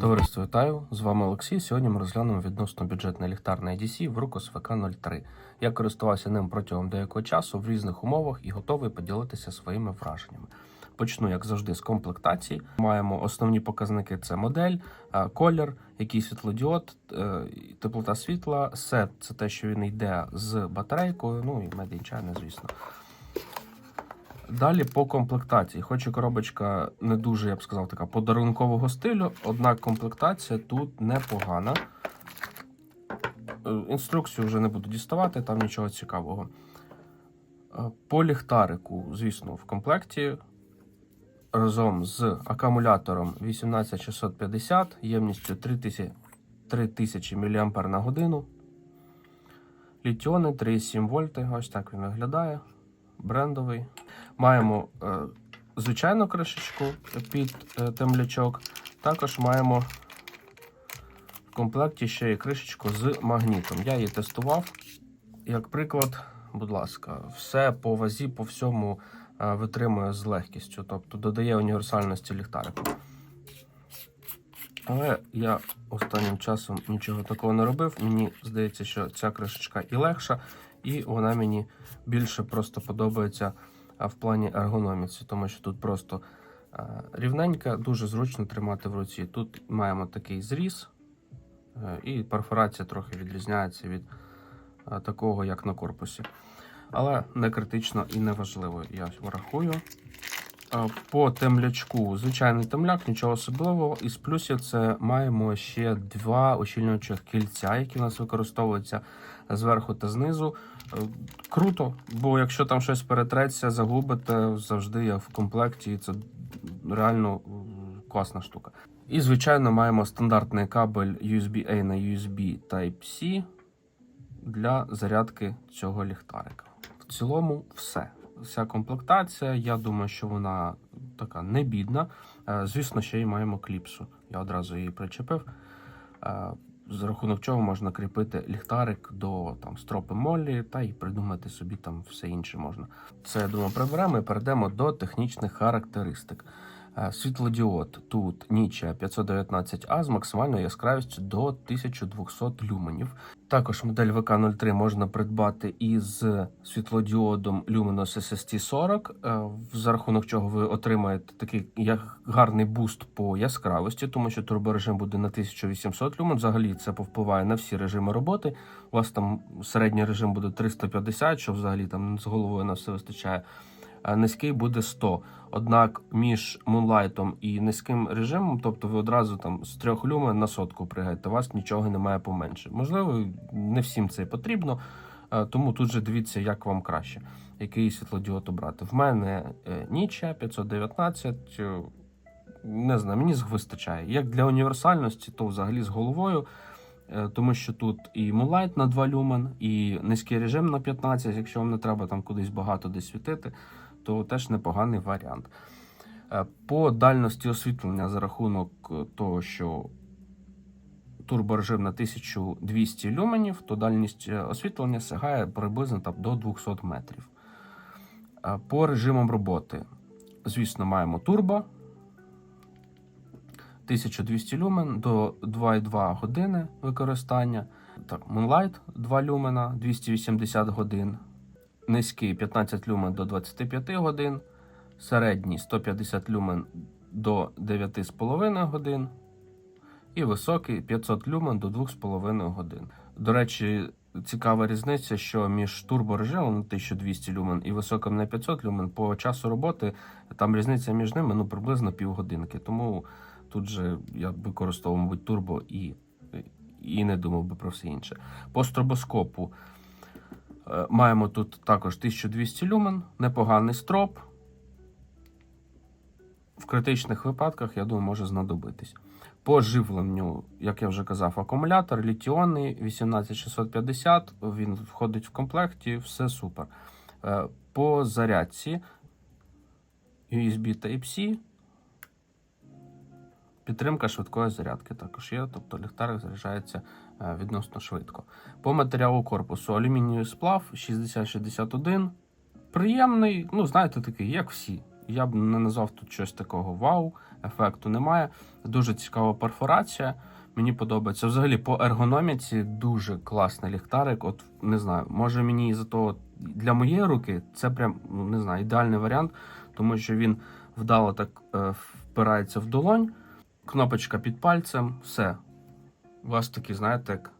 Товариство, вітаю! З вами Олексій. Сьогодні ми розглянемо відносно бюджетний ліхтар на EDC в Rukos VK03. Я користувався ним протягом деякого часу в різних умовах і готовий поділитися своїми враженнями. Почну, як завжди, з комплектації. Маємо основні показники: це модель, е, колір, який світлодіод, е, теплота світла, сет це те, що він йде з батарейкою, ну і медінчайне, звісно. Далі по комплектації. Хоч і коробочка не дуже, я б сказав, така подарункового стилю, однак комплектація тут непогана. Е, Інструкцію вже не буду діставати, там нічого цікавого. Е, По ліхтарику, звісно, в комплекті разом з акумулятором 18650, ємністю 3000, 3000 мАч на годину. Літіони 3,7 вольти. Ось так він виглядає. Брендовий. Маємо е, звичайну кришечку під е, темлячок. Також маємо в комплекті ще й кришечку з магнітом. Я її тестував. Як приклад, будь ласка, все по вазі, по всьому е, витримує з легкістю, тобто додає універсальності ліхтарику. Але я останнім часом нічого такого не робив. Мені здається, що ця кришечка і легша, і вона мені більше просто подобається в плані ергономіці, тому що тут просто рівненька, дуже зручно тримати в руці. Тут маємо такий зріз, е, і перфорація трохи відрізняється від такого, як на корпусі. Але не критично і не важливо, я врахую. По темлячку, звичайний темляк, нічого особливого. Із плюсів це маємо ще два ощільнюючих кільця, які у нас використовуються зверху та знизу. Е, Круто, бо якщо там щось перетреться, загубите, завжди є в комплекті, це реально класна штука. І, звичайно, маємо стандартний кабель USB-A на USB Type-C для зарядки цього ліхтарика. В цілому, все вся комплектація. Я думаю, що вона така не бідна. Е, Звісно, ще й маємо кліпсу. Я одразу її причепив. За рахунок чого можна кріпити ліхтарик до там стропи молі та й придумати собі там все інше можна. Це я думаю, приберемо і перейдемо до технічних характеристик. Світлодіод тут Ніча 519А з максимальною яскравістю до 1200 люменів. Також модель ВК-03 можна придбати із світлодіодом Luminos SST40, е, за рахунок чого ви отримаєте такий як гарний буст по яскравості, тому що турборежим буде на 1800 люмен. Взагалі це повпливає на всі режими роботи. У вас там середній режим буде 350, що взагалі там з головою на все вистачає. Низький буде 100. Однак між мунлайтом і низьким режимом, тобто ви одразу там з трьох люмен на сотку пригаєте, у вас нічого немає поменше. Можливо, не всім це потрібно, е, тому тут же дивіться, як вам краще, який світлодіод обрати. В мене е, Ніча 519. е, Не знаю, мені вистачає. Як для універсальності, то взагалі з головою. Тому що тут і Moonlight на 2 люмен, і низький режим на 15, якщо вам не треба там кудись багато десь світити, то теж непоганий варіант. Е, По дальності освітлення за рахунок е, того, що турборежим на 1200 люменів, то дальність е, освітлення сягає приблизно там, до 200 метрів. По режимам роботи, звісно, маємо турбо 1200 люмен до 2,2 години використання. Так, Moonlight 2 люмена 280 годин. Низький 15 люмен до 25 годин. Середній 150 люмен до 9,5 годин. І високий 500 люмен до 2,5 годин. До речі, цікава різниця, що між турборежимом на 1200 люмен і високим на 500 люмен по часу роботи там різниця між ними ну, приблизно півгодинки. Тому тут же я використовував, мабуть, турбо і, і не думав би про все інше. По стробоскопу маємо тут також 1200 люмен, непоганий строп. В критичних випадках, я думаю, може знадобитись. По живленню, як я вже казав, акумулятор літіонний 18650, він входить в комплекті, все супер. Е, По зарядці USB Type-C. Підтримка швидкої зарядки також є, тобто ліхтарик заряджається е, відносно швидко. По матеріалу корпусу алюмінієвий сплав 6061. Приємний, ну, знаєте, такий, як всі. Я б не назвав тут щось такого вау, ефекту немає. Дуже цікава перфорація. Мені подобається. Взагалі, по ергономіці дуже класний ліхтарик. От не знаю, може мені із-за того для моєї руки це прям ну, не знаю, ідеальний варіант, тому що він вдало так е, впирається в долонь, кнопочка під пальцем, все. У вас такий, знаєте, як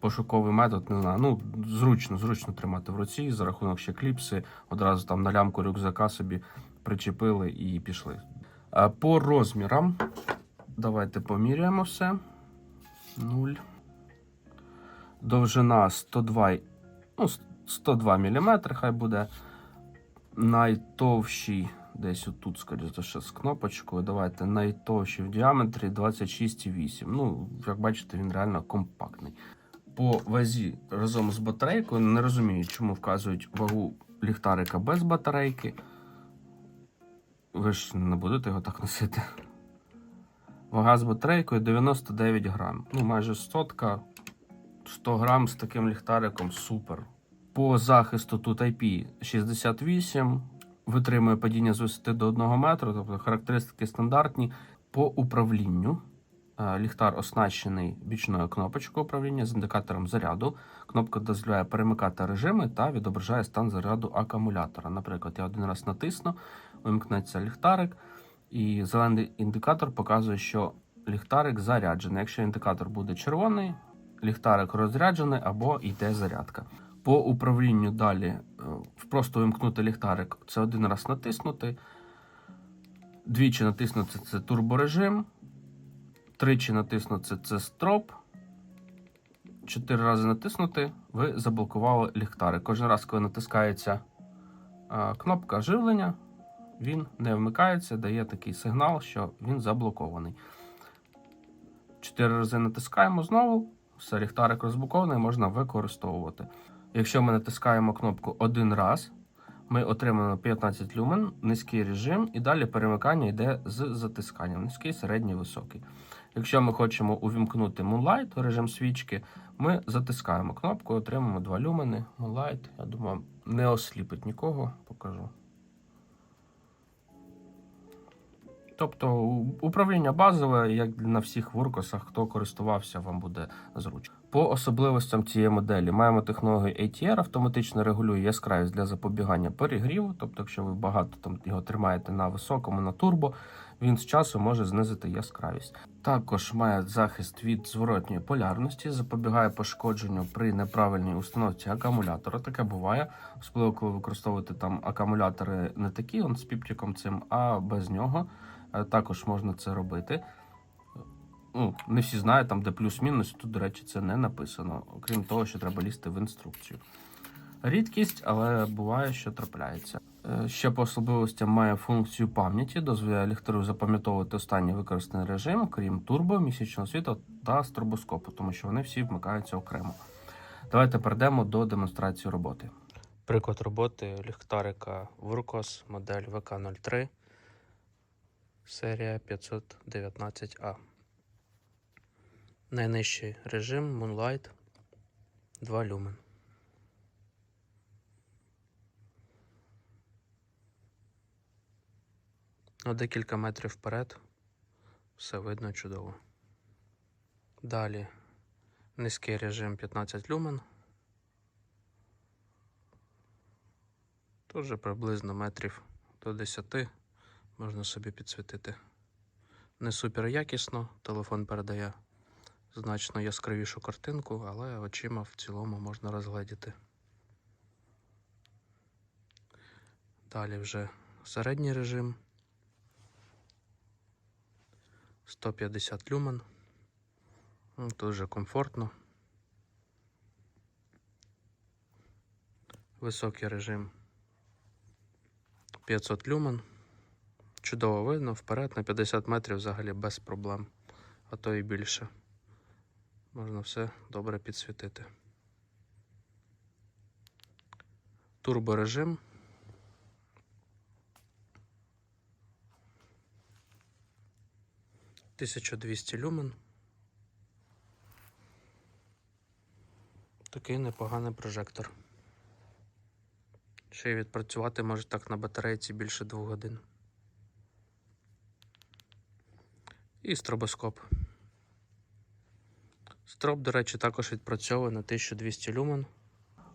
пошуковий метод, не знаю. Ну, зручно, зручно тримати в руці за рахунок ще кліпси. Одразу там на лямку рюкзака собі причепили і пішли. По розмірам. Давайте поміряємо все. 0. Довжина 102, ну, 102 мм, хай буде. Найтовщий, десь отут, скоріше з кнопочкою. Давайте найтовщий в діаметрі 26,8. Ну, як бачите, він реально компактний. По вазі разом з батарейкою не розумію, чому вказують вагу ліхтарика без батарейки. Ви ж не будете його так носити. Вага з батарейкою 99 грам. Ну, майже сотка. 100 грам з таким ліхтариком супер. По захисту тут IP68, витримує падіння з висоти до 1 метру, тобто характеристики стандартні. По управлінню е, ліхтар оснащений бічною кнопочкою управління з індикатором заряду. Кнопка дозволяє перемикати режими та відображає стан заряду акумулятора. Наприклад, я один раз натисну, вимкнеться ліхтарик, і зелений індикатор показує, що ліхтарик заряджений. Якщо індикатор буде червоний, ліхтарик розряджений або йде зарядка. По управлінню далі е, просто вимкнути ліхтарик це один раз натиснути. Двічі натиснути це турборежим. Тричі натиснути це строп. Чотири рази натиснути, ви заблокували ліхтарик. Кожен раз, коли натискається кнопка живлення, він не вмикається, дає такий сигнал, що він заблокований. Чотири рази натискаємо знову. Все, ліхтарик розблокований, можна використовувати. Якщо ми натискаємо кнопку один раз, ми отримаємо 15 люмен, низький режим, і далі перемикання йде з затисканням. Низький, середній, високий. Якщо ми хочемо увімкнути Moonlight, режим свічки, ми затискаємо кнопку, отримаємо 2 люмени. Moonlight, я думаю, не осліпить нікого, покажу. Тобто управління базове, як на всіх воркосах, хто користувався, вам буде зручно. По особливостям цієї моделі маємо технологію ATR, автоматично регулює яскравість для запобігання перегріву. Тобто, якщо ви багато там його тримаєте на високому, на турбо, він з часу може знизити яскравість. Також має захист від зворотньої полярності, запобігає пошкодженню при неправильній установці акумулятора. Таке буває, особливо коли використовуєте там акумулятори не такі, он з піптиком цим, а без нього. Е, Також можна це робити. Ну, не всі знають, там де плюс-мінус, тут, до речі, це не написано. Окрім того, що треба лізти в інструкцію. Рідкість, але буває, що трапляється. Е, Ще по особливостям має функцію пам'яті, дозволяє ліхтарю запам'ятовувати останній використаний режим, крім турбо, місячного світла та стробоскопу, тому що вони всі вмикаються окремо. Давайте перейдемо до демонстрації роботи. Приклад роботи ліхтарика Вуркос, модель ВК03, серія 519А. Найнижчий режим Moonlight 2 люмен. На декілька метрів вперед все видно чудово. Далі низький режим 15 люмен. Тоже приблизно метрів до 10 можна собі підсвітити. Не супер якісно, телефон передає значно яскравішу картинку, але очима в цілому можна розгледіти. Далі вже середній режим. 150 люмен. Ну, Дуже комфортно. Високий режим 500 люмен. Чудово видно, вперед на 50 метрів взагалі без проблем, а то і більше. Можна все добре підсвітити. Турборежим. Тисяча двісті люмен. Такий непоганий прожектор. Ще й відпрацювати може так на батарейці більше двох годин. І стробоскоп. Строп, до речі, також відпрацьовує на 1200 люмен.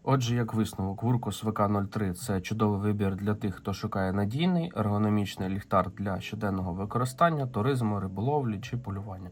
Отже, як висновок, Вуркус ВК-03 це чудовий вибір для тих, хто шукає надійний ергономічний ліхтар для щоденного використання, туризму, риболовлі чи полювання.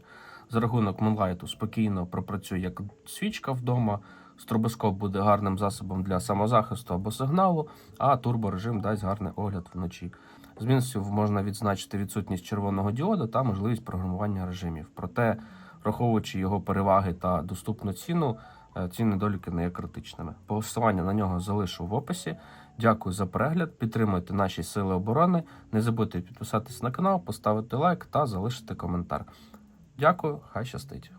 За рахунок Moonlight спокійно пропрацює як свічка вдома. Стробоскоп буде гарним засобом для самозахисту або сигналу, а турборежим дасть гарний огляд вночі. З можна відзначити відсутність червоного діода та можливість програмування режимів. Проте, враховуючи його переваги та доступну ціну, е, ці недоліки не є критичними. Посилання на нього залишу в описі. Дякую за перегляд. Підтримуйте наші сили оборони. Не забудьте підписатись на канал, поставити лайк та залишити коментар. Дякую, хай щастить.